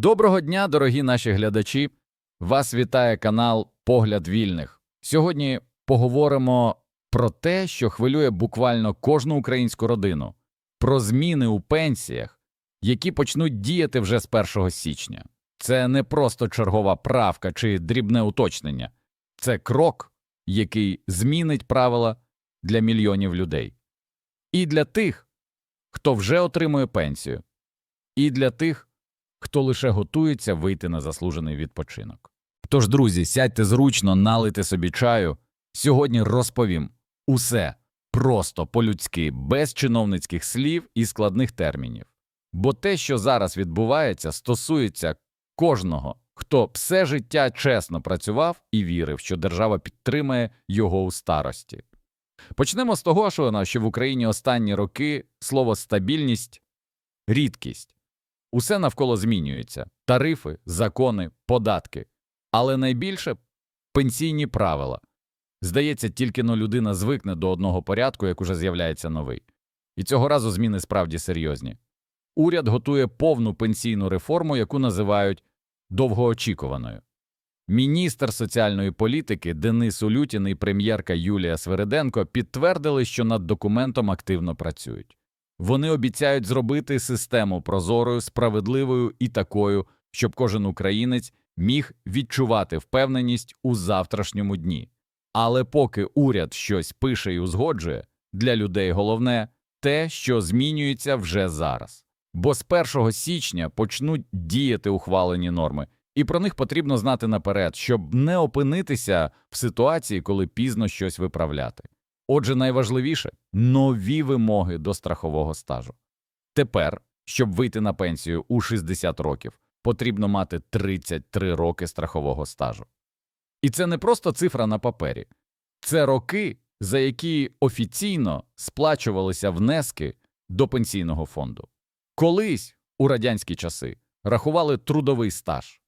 Доброго дня, дорогі наші глядачі. Вас вітає канал Погляд Вільних. Сьогодні поговоримо про те, що хвилює буквально кожну українську родину, про зміни у пенсіях, які почнуть діяти вже з 1 січня. Це не просто чергова правка чи дрібне уточнення, це крок, який змінить правила для мільйонів людей. І для тих, хто вже отримує пенсію, і для тих, хто лише готується вийти на заслужений відпочинок. Тож, друзі, сядьте зручно, налийте собі чаю. Сьогодні розповім усе просто по-людськи, без чиновницьких слів і складних термінів. Бо те, що зараз відбувається, стосується кожного, хто все життя чесно працював і вірив, що держава підтримає його у старості. Почнемо з того, що в Україні останні роки слово стабільність рідкість. Усе навколо змінюється тарифи, закони, податки, але найбільше пенсійні правила. Здається, тільки но людина звикне до одного порядку, як уже з'являється новий. І цього разу зміни справді серйозні. Уряд готує повну пенсійну реформу, яку називають довгоочікуваною. Міністр соціальної політики Денис Улютін і прем'єрка Юлія Свериденко підтвердили, що над документом активно працюють. Вони обіцяють зробити систему прозорою, справедливою і такою, щоб кожен українець міг відчувати впевненість у завтрашньому дні. Але поки уряд щось пише і узгоджує, для людей головне те, що змінюється вже зараз. Бо з 1 січня почнуть діяти ухвалені норми, і про них потрібно знати наперед, щоб не опинитися в ситуації, коли пізно щось виправляти. Отже, найважливіше нові вимоги до страхового стажу. Тепер, щоб вийти на пенсію у 60 років, потрібно мати 33 роки страхового стажу. І це не просто цифра на папері, це роки, за які офіційно сплачувалися внески до пенсійного фонду. Колись у радянські часи рахували трудовий стаж,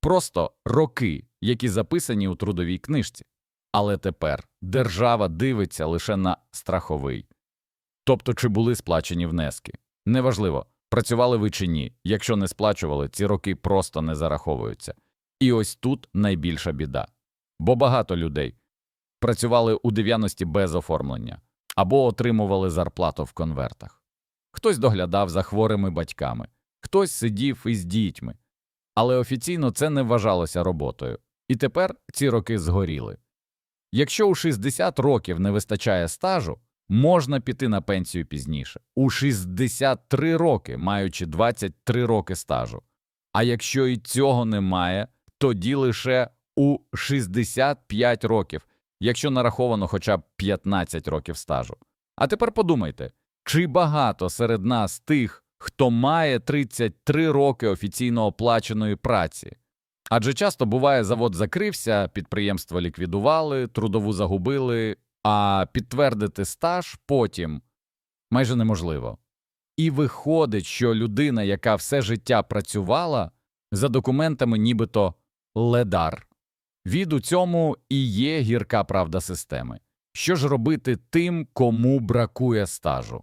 просто роки, які записані у трудовій книжці. Але тепер держава дивиться лише на страховий. Тобто, чи були сплачені внески. Неважливо, працювали ви чи ні. Якщо не сплачували, ці роки просто не зараховуються. І ось тут найбільша біда. Бо багато людей працювали у 90 без оформлення або отримували зарплату в конвертах. Хтось доглядав за хворими батьками, хтось сидів із дітьми. Але офіційно це не вважалося роботою. І тепер ці роки згоріли. Якщо у 60 років не вистачає стажу, можна піти на пенсію пізніше, у 63 роки, маючи 23 роки стажу. А якщо і цього немає, тоді лише у 65 років, якщо нараховано хоча б 15 років стажу. А тепер подумайте, чи багато серед нас тих, хто має 33 роки офіційно оплаченої праці? Адже часто буває, завод закрився, підприємство ліквідували, трудову загубили, а підтвердити стаж потім майже неможливо. І виходить, що людина, яка все життя працювала, за документами нібито ледар. Від у цьому і є гірка правда системи. Що ж робити тим, кому бракує стажу?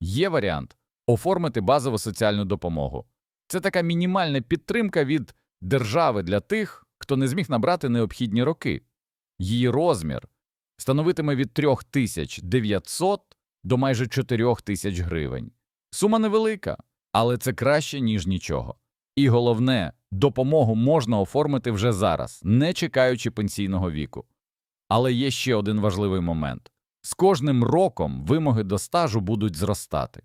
Є варіант оформити базову соціальну допомогу. Це така мінімальна підтримка від держави для тих, хто не зміг набрати необхідні роки. Її розмір становитиме від 3900 до майже 4000 гривень. Сума невелика, але це краще, ніж нічого. І головне, допомогу можна оформити вже зараз, не чекаючи пенсійного віку. Але є ще один важливий момент з кожним роком вимоги до стажу будуть зростати.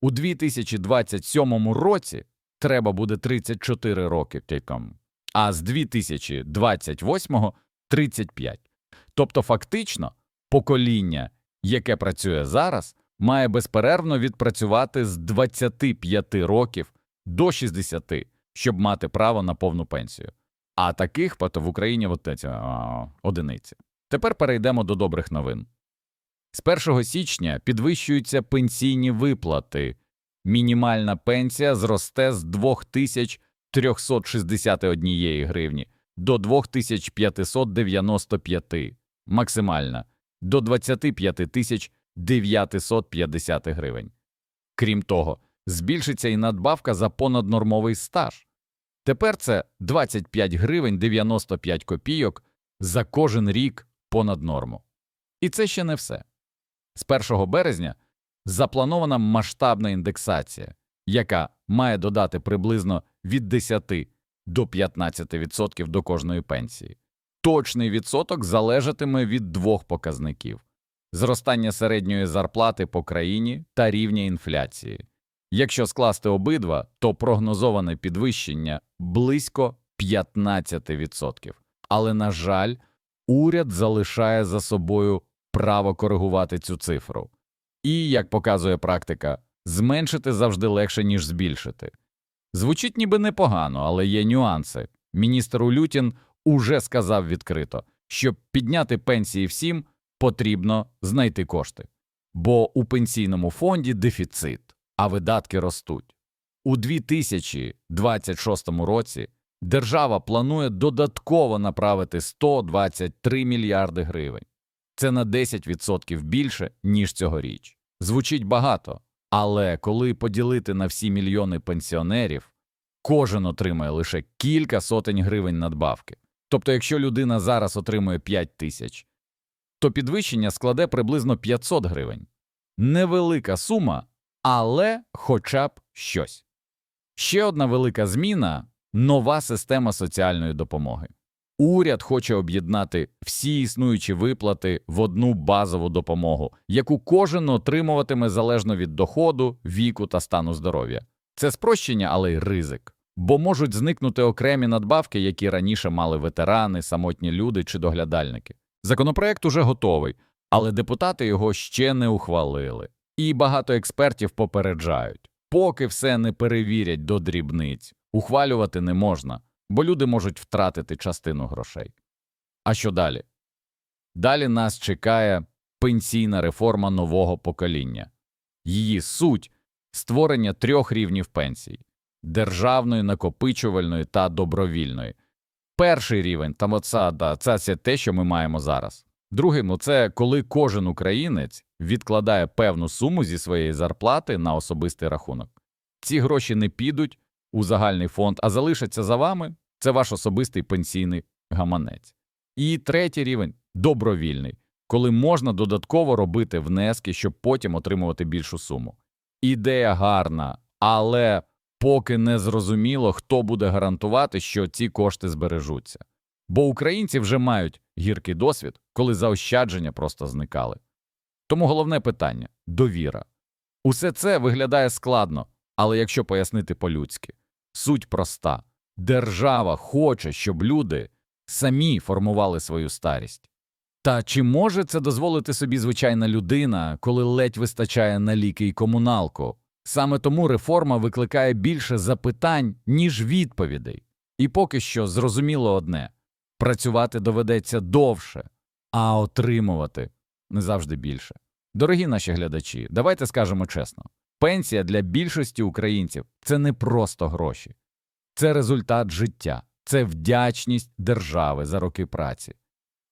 У 2027 році треба буде 34 роки тільки, а з 2028 – 35. Тобто, фактично, покоління, яке працює зараз, має безперервно відпрацювати з 25 років до 60, щоб мати право на повну пенсію. А таких пото в Україні ці, а, одиниці. Тепер перейдемо до добрих новин. З 1 січня підвищуються пенсійні виплати. Мінімальна пенсія зросте з 2361 гривні до 2595, максимальна – до 25 950 гривень. Крім того, збільшиться і надбавка за понаднормовий стаж Тепер це 25 гривень 95 копійок за кожен рік понад норму. І це ще не все. З 1 березня запланована масштабна індексація, яка має додати приблизно від 10 до 15% до кожної пенсії. Точний відсоток залежатиме від двох показників зростання середньої зарплати по країні та рівня інфляції. Якщо скласти обидва, то прогнозоване підвищення близько 15%. Але, на жаль, уряд залишає за собою право коригувати цю цифру. І, як показує практика, зменшити завжди легше, ніж збільшити. Звучить ніби непогано, але є нюанси. Міністр Улютін уже сказав відкрито, щоб підняти пенсії всім, потрібно знайти кошти. Бо у пенсійному фонді дефіцит, а видатки ростуть. У 2026 році держава планує додатково направити 123 мільярди гривень. Це на 10% більше, ніж цьогоріч. Звучить багато, але коли поділити на всі мільйони пенсіонерів, кожен отримає лише кілька сотень гривень надбавки. Тобто, якщо людина зараз отримує 5 тисяч, то підвищення складе приблизно 500 гривень. Невелика сума, але хоча б щось. Ще одна велика зміна нова система соціальної допомоги. Уряд хоче об'єднати всі існуючі виплати в одну базову допомогу, яку кожен отримуватиме залежно від доходу, віку та стану здоров'я. Це спрощення, але й ризик, бо можуть зникнути окремі надбавки, які раніше мали ветерани, самотні люди чи доглядальники. Законопроект уже готовий, але депутати його ще не ухвалили. І багато експертів попереджають, поки все не перевірять до дрібниць, ухвалювати не можна, бо люди можуть втратити частину грошей. А що далі? Далі нас чекає пенсійна реформа нового покоління. Її суть створення трьох рівнів пенсій державної, накопичувальної та добровільної. Перший рівень там оце, да, це, те, що ми маємо зараз. Другий ну, це коли кожен українець відкладає певну суму зі своєї зарплати на особистий рахунок. Ці гроші не підуть у загальний фонд, а залишаться за вами. Це ваш особистий пенсійний гаманець. І третій рівень добровільний, коли можна додатково робити внески, щоб потім отримувати більшу суму. Ідея гарна, але поки не зрозуміло, хто буде гарантувати, що ці кошти збережуться. Бо українці вже мають гіркий досвід, коли заощадження просто зникали. Тому головне питання довіра. Усе це виглядає складно, але якщо пояснити по-людськи, суть проста держава хоче, щоб люди самі формували свою старість. Та чи може це дозволити собі звичайна людина, коли ледь вистачає на ліки і комуналку? Саме тому реформа викликає більше запитань, ніж відповідей. І поки що зрозуміло одне працювати доведеться довше, а отримувати не завжди більше. Дорогі наші глядачі, давайте скажемо чесно: пенсія для більшості українців це не просто гроші, це результат життя, це вдячність держави за роки праці.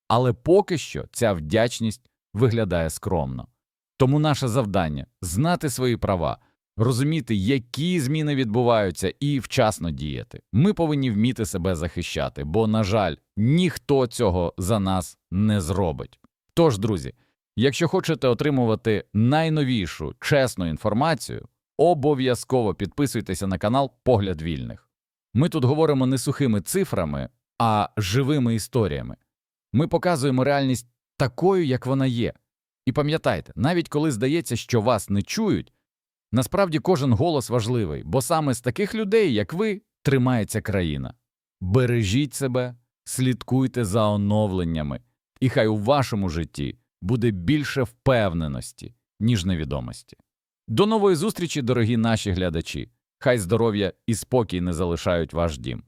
Але поки що ця вдячність виглядає скромно. Тому наше завдання знати свої права, розуміти, які зміни відбуваються, і вчасно діяти. Ми повинні вміти себе захищати, бо, на жаль, ніхто цього за нас не зробить. Тож, друзі, якщо хочете отримувати найновішу чесну інформацію, обов'язково підписуйтеся на канал Погляд Вільних. Ми тут говоримо не сухими цифрами, а живими історіями. Ми показуємо реальність такою, як вона є. І пам'ятайте, навіть коли здається, що вас не чують, насправді кожен голос важливий, бо саме з таких людей, як ви, тримається країна. Бережіть себе, слідкуйте за оновленнями, і хай у вашому житті буде більше впевненості, ніж невідомості. До нової зустрічі, дорогі наші глядачі! Хай здоров'я і спокій не залишають ваш дім.